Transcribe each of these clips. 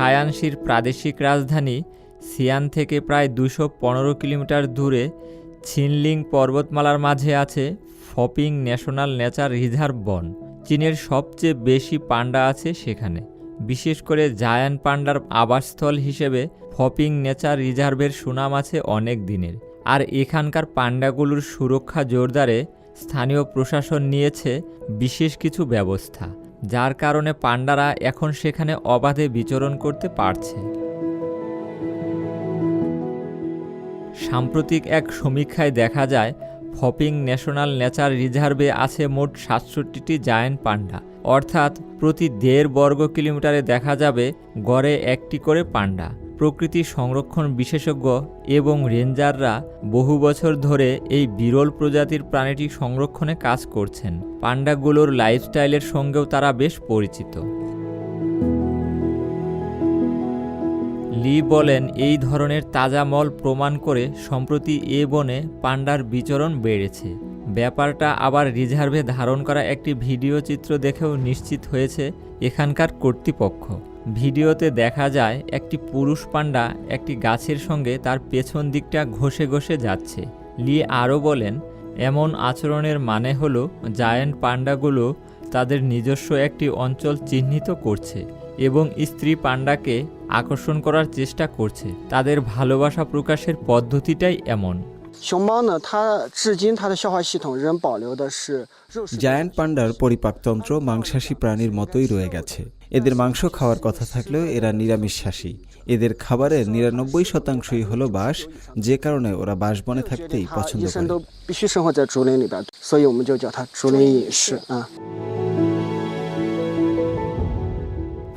সায়ানশির প্রাদেশিক রাজধানী সিয়ান থেকে প্রায় দুশো পনেরো কিলোমিটার দূরে ছিনলিং পর্বতমালার মাঝে আছে ফপিং ন্যাশনাল নেচার রিজার্ভ বন। চীনের সবচেয়ে বেশি পান্ডা আছে সেখানে। বিশেষ করে জায়ান পান্ডার আবাসস্থল হিসেবে ফপিং নেচার রিজার্ভের সুনাম আছে অনেক দিনের। আর এখানকার পান্ডাগুলোর সুরক্ষা জোরদারে স্থানীয় প্রশাসন নিয়েছে বিশেষ কিছু ব্যবস্থা। যার কারণে পান্ডারা এখন সেখানে অবাধে বিচরণ করতে পারছে। সাম্প্রতিক এক সমীক্ষায় দেখা যায়, ফপিং ন্যাশনাল নেচার রিজার্ভে আছে মোট সাতষট্টিটি জায়ান্ট পাণ্ডা। অর্থাৎ প্রতি দেড় বর্গ কিলোমিটারে দেখা যাবে গড়ে একটি করে পান্ডা প্রকৃতি সংরক্ষণ বিশেষজ্ঞ এবং রেঞ্জাররা বহু বছর ধরে এই বিরল প্রজাতির প্রাণীটি সংরক্ষণে কাজ করছেন। পান্ডাগুলোর লাইফস্টাইলের সঙ্গেও তারা বেশ পরিচিত। লি বলেন, এই ধরনের তাজা মল প্রমাণ করে সম্প্রতি এ বনে পান্ডার বিচরণ বেড়েছে। ব্যাপারটা আবার রিজার্ভে ধারণ করা একটি ভিডিও চিত্র দেখেও নিশ্চিত হয়েছে এখানকার কর্তৃপক্ষ। ভিডিওতে দেখা যায় একটি পুরুষ পান্ডা একটি গাছের সঙ্গে তার পেছন দিকটা ঘষে ঘষে যাচ্ছে। লি আরও বলেন, এমন আচরণের মানে হলো জায়ান্ট পান্ডাগুলো তাদের নিজস্ব একটি অঞ্চল চিহ্নিত করছে এবং স্ত্রী পান্ডাকে আকর্ষণ করার চেষ্টা করছে। তাদের ভালোবাসা প্রকাশের পদ্ধতিটাই এমন। 熊猫呢，它至今它的消化系统仍保留的是肉食。 জায়ান্ট পান্ডার পরিপাকতন্ত্র মাংসাশী প্রাণীর মতোই রয়ে গেছে এদের মাংস খাওয়ার কথা থাকলেও এরা নিরামিষাশী এদের খাবারের নিরানব্বই শতাংশই হলো বাঁশ যে কারণে ওরা বাঁশবনে থাকতেই 它 পছন্দ 一生 করে 都必须生活在竹林里边，所以我们就叫它竹林隐士啊。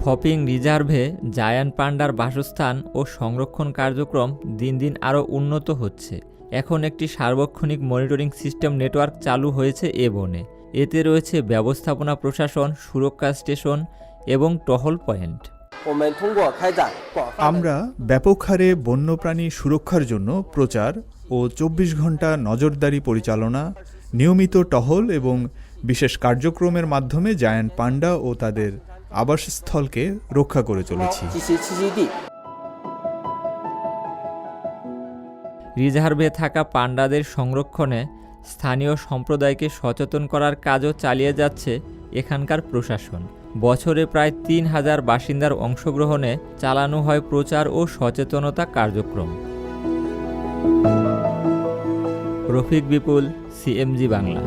ফপিং রিজার্ভে জায়ান্ট পান্ডার বাসস্থান ও সংরক্ষণ কার্যক্রম দিন দিন আরও উন্নত হচ্ছে এখন একটি সার্বক্ষণিক মনিটরিং সিস্টেম নেটওয়ার্ক চালু হয়েছে এ বনে। এতে রয়েছে ব্যবস্থাপনা প্রশাসন, সুরক্ষা স্টেশন এবং টহল পয়েন্ট। আমরা ব্যাপক হারে বন্যপ্রাণী সুরক্ষার জন্য প্রচার ও চব্বিশ ঘণ্টা নজরদারি পরিচালনা, নিয়মিত টহল এবং বিশেষ কার্যক্রমের মাধ্যমে জায়ান্ট পান্ডা ও তাদের আবাসস্থলকে রক্ষা করে চলেছি। রিজার্ভে থাকা পান্ডাদের সংরক্ষণে স্থানীয় সম্প্রদায়কে সচেতন করার কাজও চালিয়ে যাচ্ছে এখানকার প্রশাসন। বছরে প্রায় তিন হাজার বাসিন্দার অংশগ্রহণে চালানো হয় প্রচার ও সচেতনতা কার্যক্রম। রফিক বিপুল, সিএমজি বাংলা।